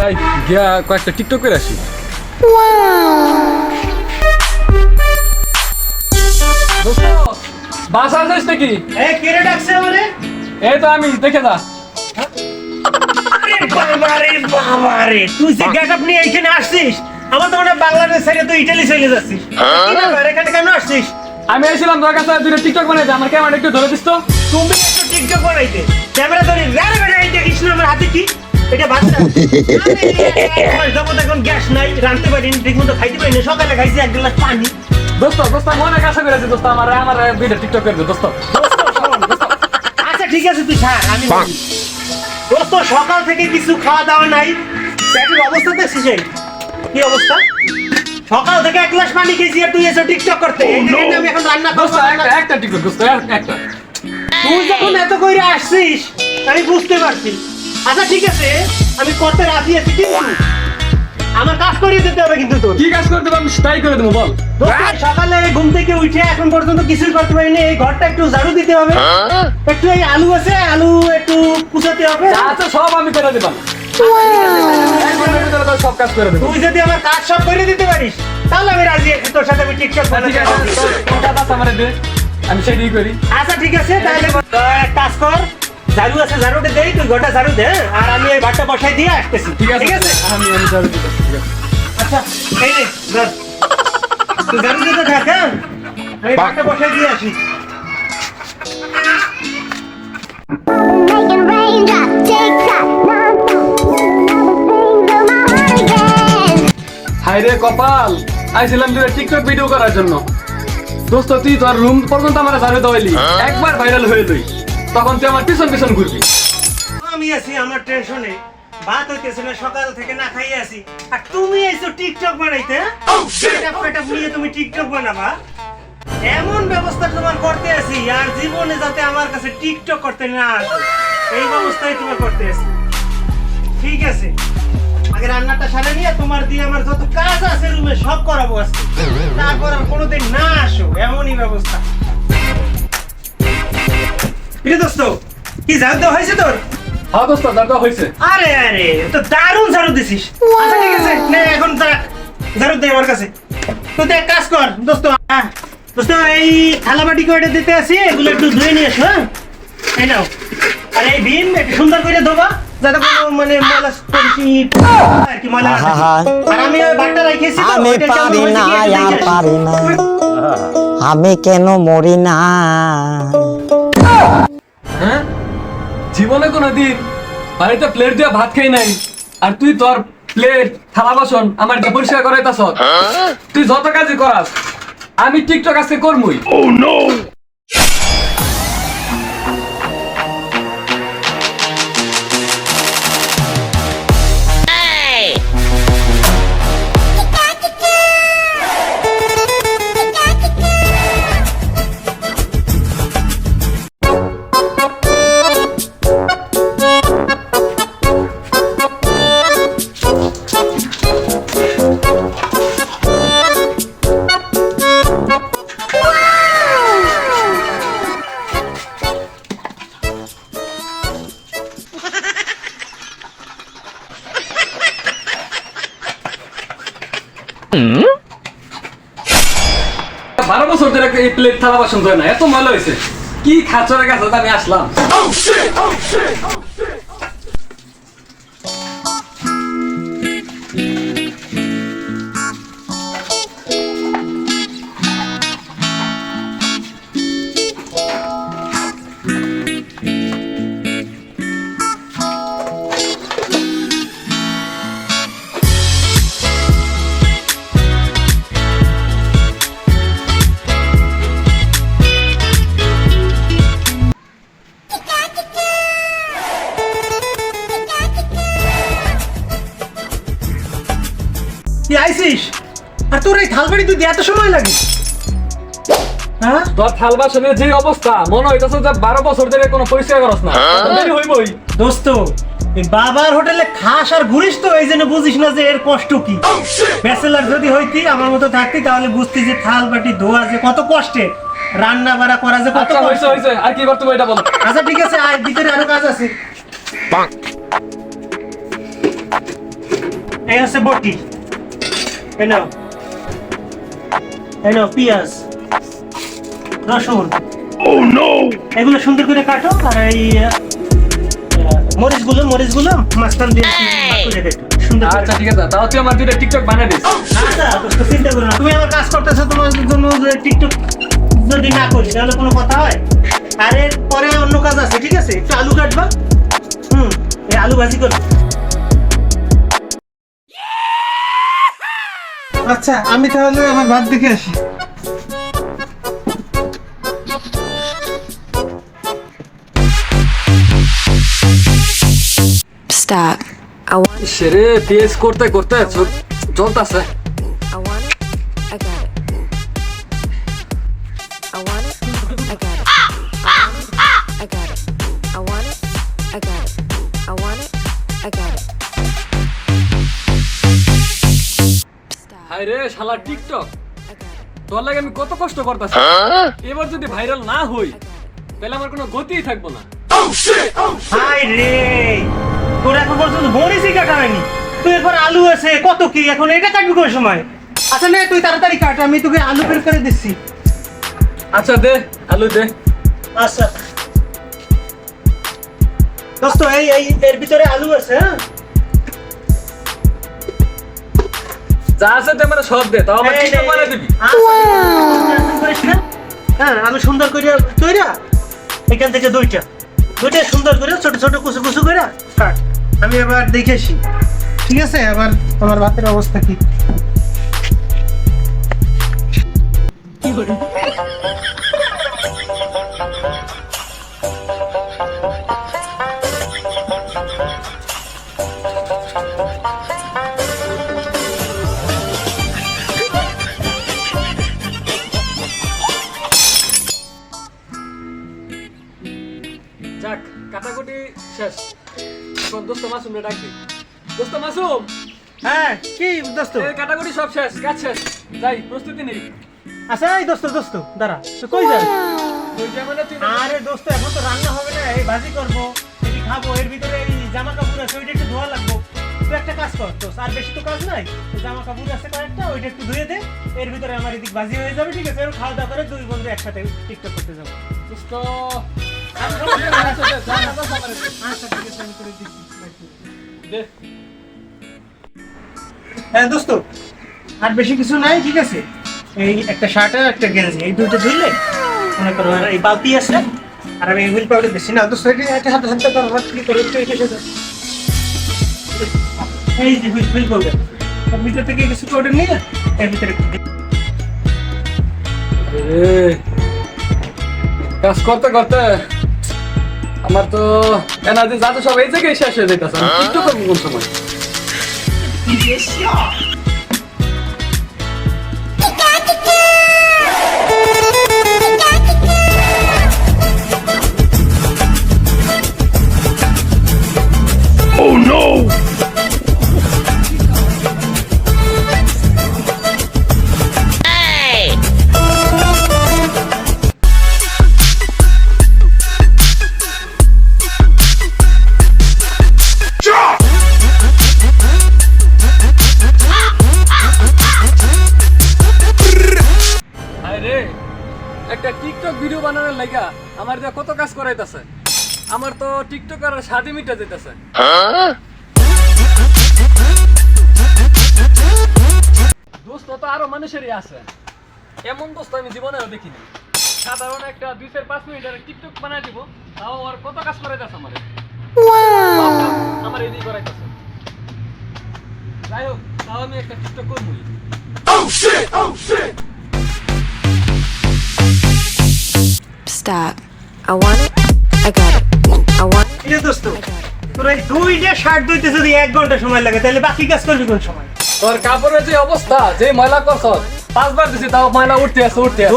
যাই গিয়া কয়েকটা টিকটক করে আসি। দোস্ত বাস আসিস নাকি? কেড়ে ডাকছে আমারে? এই তো আমি দেখে যা। বাবারে বাবারে তুই যে গেটআপ নিয়ে এখানে আসছিস আমার তো মনে বাংলাদেশ ছেড়ে তুই ইটালি চলে যাচ্ছিস। কি ব্যাপার এখানে কেন আসছিস? আমি এসেছিলাম তোর কাছে দুটো টিকটক বানাইতে আমার ক্যামেরা একটু ধরে দিস তো। তুমি একটু টিকটক বানাইতে। ক্যামেরা ধরে এই দেখিস না আমার হাতে কি? এটা বাচ্চা এখন গ্যাস নাই রাঁধতে পারিনি ঠিক মতো খাইতে পারিনি। সকালে খাইছি এক গ্লাস পানি। দোস্ত দোস্ত আমি অনেক আশা করেছি দোস্ত আমার টিকটক করবে দোস্ত। দোস্ত, শোন, দোস্ত। আচ্ছা ঠিক আছে তুই থাক আমি দোস্ত সকাল থেকে কিছু খাওয়া দাওয়া নাই। পেটের অবস্থা দেখছিস এই? কি অবস্থা? সকাল থেকে এক গ্লাস পানি খেয়েছি আর তুই এসে টিকটক করতে। আমি এখন রান্না একটা একটা টিকটক দোস্ত এক- একটা। তুই যখন এত কইরে আসছিস আমি বুঝতে পারছি। আচ্ছা ঠিক আছে। আমি করতে রাজি আছি কিন্তু আমার কাজ করিয়ে দিতে হবে কিন্তু তোর। কি কাজ করতে পারবি তাই করে দেবো বল। সকালে ঘুম থেকে উঠে এখন পর্যন্ত কিছুই করতে পারিনি। এই ঘরটা একটু ঝাড়ু দিতে হবে। একটু এই আলু আছে আলু একটু কুচাতে হবে। যা আছে সব আমি করে সব কাজ দেবো। তুই যদি আমার কাজ সব করে দিতে পারিস তাহলে আমি রাজি আছি। তোর সাথে আমি টিকটক ঠিক বানাতে আছে রাজি। তোর- তোর কাজ আছে আমারে দে আমি সেটাই করি। আচ্ছা ঠিক আছে তাহলে এক কাজ কর। ঝাড়ু আছে ঝাড়ুটা দেই তুই গোটা ঝাড়ু দে হ্যাঁ? আর আমি এই ভাতটা বসাই দিয়ে আসতেছি ঠিক আছে আমি আমি ঝাড়ু ঠিক আছে। আচ্ছা এই নে ধর। তুই ঝাড়ু দিতে থাক হ্যাঁ? আমি ভাতটা বসাই দিয়ে আসি. হাই রে কপাল আইছিলাম তুই টিকটক ভিডিও করার জন্য। দোস্ত তুই তোর রুম পর্যন্ত আমার ঝাড়ু দেওয়াইলি একবার ভাইরাল হয়ে তুই। তখন তুই আমার পিছন পিছন ঘুরবি। আমি আছি আমার টেনশনে। ভাত হইতেছে না সকাল থেকে না খাইয়ে আছি। আর তুমি এসো টিকটক বানাইতে পেটাপ পেটাপ নিয়ে তুমি টিকটক বানাবা? এমন ব্যবস্থা তোমার করতে আছি আর জীবনে যাতে আমার কাছে টিকটক করতে না আসে এই ব্যবস্থাই তোমার করতে আছি। ঠিক আছে। আগে রান্নাটা সারে নিয়ে তোমার দিয়ে আমার যত কাজ আছে রুমে সব করাবো আজকে। তারপর আর কোনোদিন না আসো এমনই ব্যবস্থা। প্রিয় দোস্ত কি দেওয়া হয়েছে তোর? হ্যাঁ দোস্ত হয়েছে। আরে আরে তো দারুণ ঝাড়ু দিছিস। আচ্ছা ঠিক আছে নে এখন যা ঝাড়ু দে আমার কাছে। তো তুই কাজ কর দোস্ত দোস্ত এই থালা বাটি কয়টা দিতে আসি এগুলো একটু ধুয়ে নিয়ে এসো হ্যাঁ? এই নাও। আর এই ভিম একটু সুন্দর করে ধোবা যাতে কোনো মানে ময়লা আর কি ময়লা আর আমি ওই বাটটা রেখেছি তো আমি পারি না আর পারি না। আমি কেন মরি না? হ্যাঁ? জীবনে কোনো দিন বাড়িতে প্লেট দিয়ে ভাত খাই নাই আর তুই তোর প্লেট থালা বাসন আমার যে পরিষ্কার করাইতাছ তুই যত কাজই করাস আমি টিকটক আজকে করমুই। বারো বছর ধরে এই প্লেট থালা বাসন ধরে না, এত ময়লা হয়েছে কি খাচরের কাছে আমি আসলাম। এত সময় লাগে? হ্যাঁ? তোর থাল বাসনের যে অবস্থা মনে হইতেছে যে বারো বছর ধরে কোনো পরিষ্কার করস না। দেরি হইবই। দোস্ত এই বাবার হোটেলে খাস আর ঘুরিস তো এই জন্য বুঝিস না যে এর কষ্ট কি। ব্যাচেলার যদি হইতি আমার মতো থাকতি তাহলে বুঝতি যে থাল বাটি ধোয়া যে কত কষ্টে রান্না বাড়া করা যে কত আচ্ছা হয়েছে কষ্ট হয়েছে আর কি করতে এটা বলো? আচ্ছা ঠিক আছে আর ভিতরে আরও কাজ আছে। এই হচ্ছে বটি। এই নাও। নাও পেঁয়াজ। রসুন। এগুলো সুন্দর করে কাটো আর এই মরিচগুলো মরিচগুলো মাঝখান দিয়ে ভাগ করে দে। আচ্ছা ঠিক আছে। তাও তুই আমার দুইটা টিকটক বানিয়ে দিস। আচ্ছা, চিন্তা করো না। তুমি আমার কাজ করতেছো তোমার জন্য টিকটক যদি না করি তাহলে কোনো কথা হয়? আর এর পরে অন্য কাজ আছে ঠিক আছে? একটু আলু কাটবা। হুম আলু ভাজি করব আচ্ছা আমি তাহলে আমার ভাত দেখে আসি Stop. I want সেরে পিএস করতে করতে চলতেছে Stop. হাই রে শালা টিকটক. তোর লাগে আমি কত কষ্ট করতেছি। এবার যদি ভাইরাল না হই তাহলে আমার কোনো গতিই থাকব না। হাই রে! তোর এখন পর্যন্ত মরিচই কাটা হয়নি তুই এরপর আলু আছে কত কি? এখন এটা কাটবি কোন সময়? আচ্ছা নে তুই তাড়াতাড়ি কাট আমি তোকে আলু বের করে দিচ্ছি। আচ্ছা দে আলু দে। আচ্ছা। দোস্ত এই এই এর ভিতরে আলু আছে হ্যাঁ? যা আছে তো মানে সব দে তাও আমার এই করে দিবি? হ্যাঁ আমি সুন্দর করে তৈরা এখান থেকে দুইটা। দুইটা সুন্দর করে ছোট ছোট কুচু কুচু করে কাট আমি এবার দেখেছি ঠিক আছে? আবার তোমার ভাতের অবস্থা কি? যাক মাসুম রে ডাকবি। দোস্ত মাসুম? হ্যাঁ কি দোস্ত? কাটাকুটি সব শেষ কাজ শেষ। যাই প্রস্তুতি নেই আচ্ছা এই দোস্ত দোস্ত দাঁড়া তুই কই যাস তুই আরে দোস্ত এখন তো রান্না হবে না এই ভাজি করব এটি খাব এর ভিতরে এই জামা কাপড় আছে ওইটা একটু ধোয়া লাগবো। তুই একটা কাজ কর তো আর বেশি তো কাজ নাই। জামা কাপড় আছে কয়েকটা ওইটা একটু ধুয়ে দে এর ভিতরে আমার এদিক ভাজি হয়ে যাবে ঠিক আছে? খাওয়া দাওয়া করে দুই বন্ধু একসাথে টিকটক করতে যাব। দোস্ত। আচ্ছা ঠিক আছে আমি করে দিচ্ছি। হ্যাঁ দোস্ত আর বেশি কিছু নাই ঠিক আছে? এই একটা শার্ট আর একটা গেঞ্জি এই দুটো ধুইলে মনে করো এই বালতি আছে আর আমি হুইল পাউডার দিচ্ছি। না দোস্ত এটা একটা হাতে হাতে করো হাত কি করে। এই যে হুইল হুইল পাউডার ভিতর থেকে কিছু পাউডার নিয়ে এর ভিতরে কাজ করতে করতে। আমার তো এনার্জি যাতে সব এই জায়গায় শেষ হয়ে যেতেছে আমি টিকটক কোন সময়? একটা টিকটক ভিডিও বানানোর লাগা আমার যা কত কাজ করাইতেছে। আমার তো টিকটক আর স্বাদে মিটা যেতেছে দোস্ত তো আরও মানুষেরই আছে। এমন দোস্ত আমি জীবনেও দেখিনি। সাধারণ একটা দুই চার পাঁচ মিনিটের টিকটক বানাই দিব তাও আর কত কাজ করাইতেছে আমার। আমার এদিকে করাইতেছে। যাই হোক তাও আমি একটা টিকটক করবই। Stop. I want it. I got it. I want it. তোর দুইটা শার্ট ধুইতে যদি এক ঘণ্টা সময় লাগে তাহলে বাকি কাজ করবি কোন সময় তোর কাপড়ের যে অবস্থা যে ময়লা করছ পাঁচবার দিছি তাও ময়লা উঠতে আছে উঠতে আছে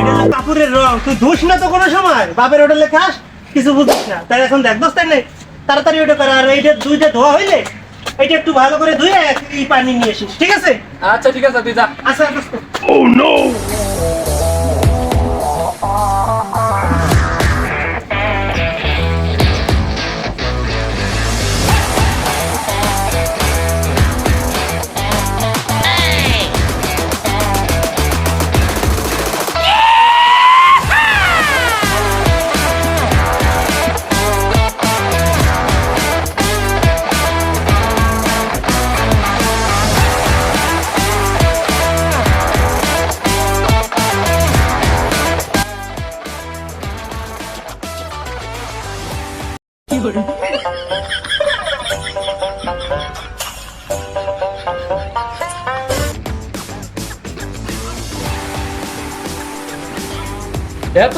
না, কাপড়ের রং তুই ধুস না তো কোনো সময় বাপের হোটেলে খাস কিছু বুঝিস না তাই এখন দেখ দোস্ত নেই তাড়াতাড়ি ওটা কর আর এইটা দুইটা ধোয়া হইলে এইটা একটু ভালো করে ধুয়ে এই পানি নিয়ে আসিস ঠিক আছে আচ্ছা ঠিক আছে তুই যা আচ্ছা দোস্ত อ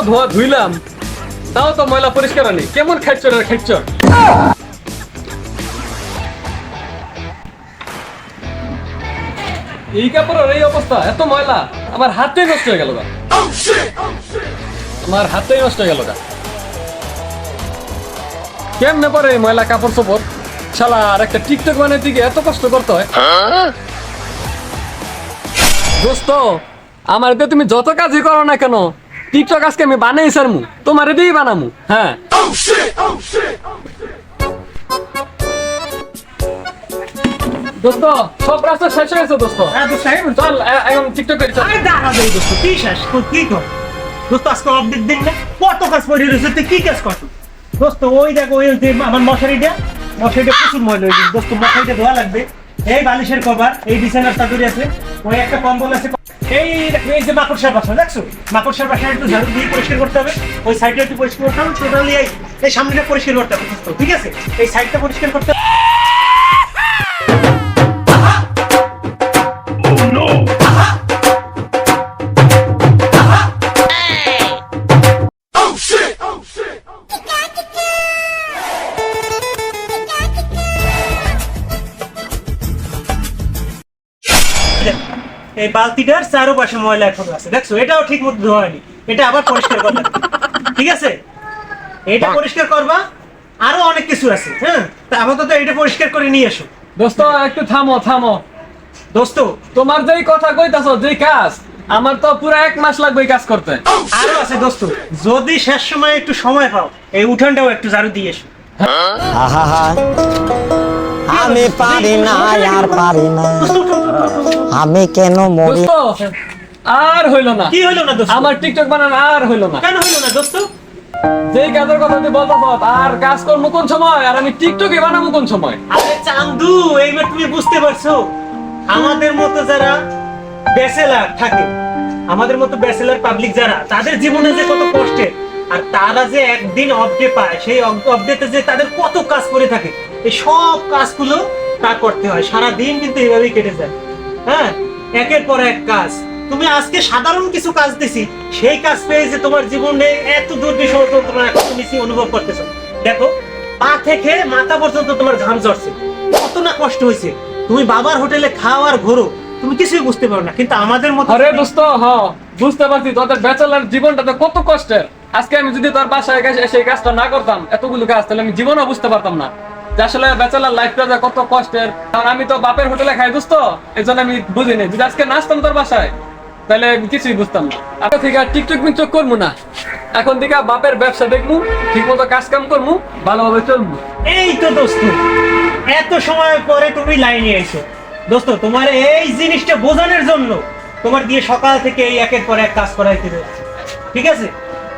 এত ধোয়া ধুইলাম, তাও তো ময়লা পরিষ্কার হয়নি। কেমন এই কাপড়ের এই অবস্থা, এত ময়লা, আমার হাতটাই নষ্ট হয়ে গেল আমার হাতটাই নষ্ট হয়ে গেল। কেমনে পরে ময়লা কাপড় চোপড়? শালা, আর একটা টিকটক বানাইতে গিয়ে এত কষ্ট করতে হয়। দোস্ত, আমার দিয়ে তুমি যত কাজই করো না কেন টিকটক আজকে আমি বানাই সারমু তোমার দিয়েই বানামু। হ্যাঁ। দোস্ত সব রাস্তা শেষ হয়ে গেছে দোস্ত। হ্যাঁ দোস্ত চল এ- এখন টিকটক করি চল। আরে দাঁড়া দেই দোস্ত কি শেষ? তুই কি কর? দোস্ত আজকে আপডেট দিন না। কত কাজ পড়ে রয়েছে তুই কি কাজ করছ দোস্ত ওই দেখো ওই যে আমার মশারিটা মশারিটা প্রচুর ময়লা হয়েছে। দোস্ত মশারিটা ধোয়া লাগবে। এই বালিশের কভার এই বিছানার চাদরি আছে। ওই একটা কম্বল আছে এই এই যে মাকড়সার বাসা দেখছ? মাকড়সার বাসা একটু ঝাড়ু দিয়ে পরিষ্কার করতে হবে। ওই সাইডটা একটু পরিষ্কার করতে হবে টোটালি এই সামনেটা পরিষ্কার করতে হবে ঠিক আছে? এই সাইডটা পরিষ্কার করতে হবে এই বালতিটার চারোপাশে ময়লা এখন আছে। দেখছ? এটাও ঠিক মতো ধোয়া হয়নি। এটা আবার পরিষ্কার করতে হবে। ঠিক আছে? এটা পরিষ্কার করবা। আরও অনেক কিছু আছে হ্যাঁ? তা আপাতত এটা পরিষ্কার করে নিয়ে এসো। দোস্ত একটু থামো থামো। দোস্ত। তোমার যেই কথা কইতাছ যেই কাজ আমার তো পুরো এক মাস লাগবে এই কাজ করতে। আরও আছে দোস্ত। যদি শেষ সময় একটু সময় পাও এই উঠানটাও একটু ঝাড়ু দিয়ে এসো। আহা আমি পারি না আর পারি না। আমি কেন মরি? আর হইল না। কি হইল না দোস্ত? আমার টিকটক বানানো আর হইল না। কেন হইল না দোস্ত? যেই কাজের কথা তুই বলতাছ আর কাজ করব কোন সময়? আর আমি টিকটকে বানাবো কোন সময়? আরে চান্দু এইবার তুমি বুঝতে পারছ। আমাদের মতো যারা ব্যাচেলার থাকে আমাদের মতো ব্যাচেলার পাবলিক যারা তাদের জীবনে যে কত কষ্টের আর তারা যে একদিন অফডে পায় সেই অফডেতে যে তাদের কত কাজ করে থাকে এই সব কাজগুলো তা করতে হয়। সারা দিন কিন্তু এইভাবেই কেটে যায়। হ্যাঁ? একের পর এক কাজ। তুমি আজকে সাধারণ কিছু কাজ দিছি, সেই কাজ পেয়ে যে তোমার জীবনে এত দুর্বিষহ যন্ত্রণা এখন তুমি কি অনুভব করতেছো? দেখো, পা থেকে মাথা পর্যন্ত তোমার ঘাম ঝরছে। কত না কষ্ট হয়েছে। তুমি বাবার হোটেলে খাও আর ঘোরো। তুমি কিছুই বুঝতে পারো না, কিন্তু আমাদের মতো আরে দোস্ত, হ, বুঝতে পারছি। তোদের ব্যাচেলার জীবনটা তো কত কষ্টের। আজকে আমি যদি তোর বাসায় এসে সেই কাজটা না করতাম, এতগুলো কাজ, তাহলে আমি জীবনও বুঝতে পারতাম না। আসলে ব্যাচেলার লাইফটা কত কষ্টের। কারণ আমি তো বাপের হোটেলে খাই দোস্ত এই জন্য আমি বুঝিনি। যদি আজকে নাচতাম তোর বাসায়, তাহলে কিছুই বুঝতাম না। এখন থেকে আর টিকটক মিকটক করব না। এখন থেকে বাপের ব্যবসা দেখব ঠিক মতো কাজ কাম করব, ভালোভাবে চলবো। এই তো দোস্ত, এত সময় পরে তুমি লাইনে এসো। দোস্ত, তোমার এই জিনিসটা বোঝানোর জন্য তোমার দিয়ে সকাল থেকে এই একের পর এক কাজ করাইতে হচ্ছে ঠিক আছে?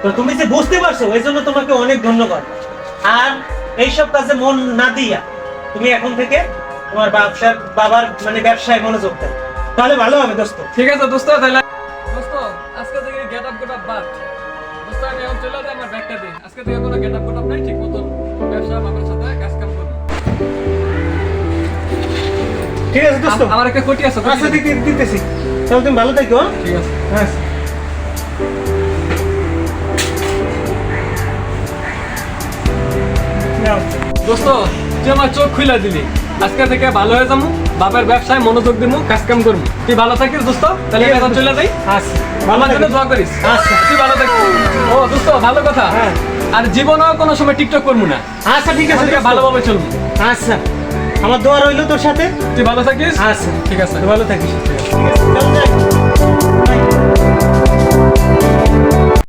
তো তুমি যে বুঝতে পারছ এই জন্য তোমাকে অনেক ধন্যবাদ। আর এইসব কাজে মন না দিয়া তুমি এখন থেকে তোমার ব্যবসার বাবার মানে ব্যবসায় মনোযোগ দাও। তাহলে ভালো হবে দোস্ত। ঠিক আছে দোস্ত তাহলে দোস্ত আজকে থেকে গেট আপ গোট আপ বাদ। দোস্ত আমি এখন চলে যাই আমার ব্যাগটা দে আজকে থেকে কোনো গেট আপ গোট আপ নাই ঠিক মতো ব্যবসা বাবার সাথে কাজ কাম করব ঠিক আছে দোস্ত। আমার একটা কোটি আছে আচ্ছা দিতেছি। তাহলে তুমি ভালো থাকো হ্যাঁ? ঠিক আছে। হ্যাঁ। দোস্ত তুই আমার চোখ খুলে দিলি। আজকে থেকে ভালো হয়ে যাব বাপের ব্যবসায় মনোযোগ দিবো কাজ কাম করব তুই ভালো থাকিস দোস্ত তাহলে এখন চলে যাই। আচ্ছা। ভালো আমার জন্য দোয়া করিস। আচ্ছা। তুই ভালো থাকিস। ও দোস্ত ভালো কথা। হ্যাঁ। আর জীবনেও কোনো সময় টিকটক করব না। আচ্ছা ঠিক আছে। ভালোভাবে চলবো। আচ্ছা। আমার দোয়া রইল তোর সাথে। তুই ভালো থাকিস? আচ্ছা। ঠিক আছে। ভালো থাকিস। ঠিক আছে।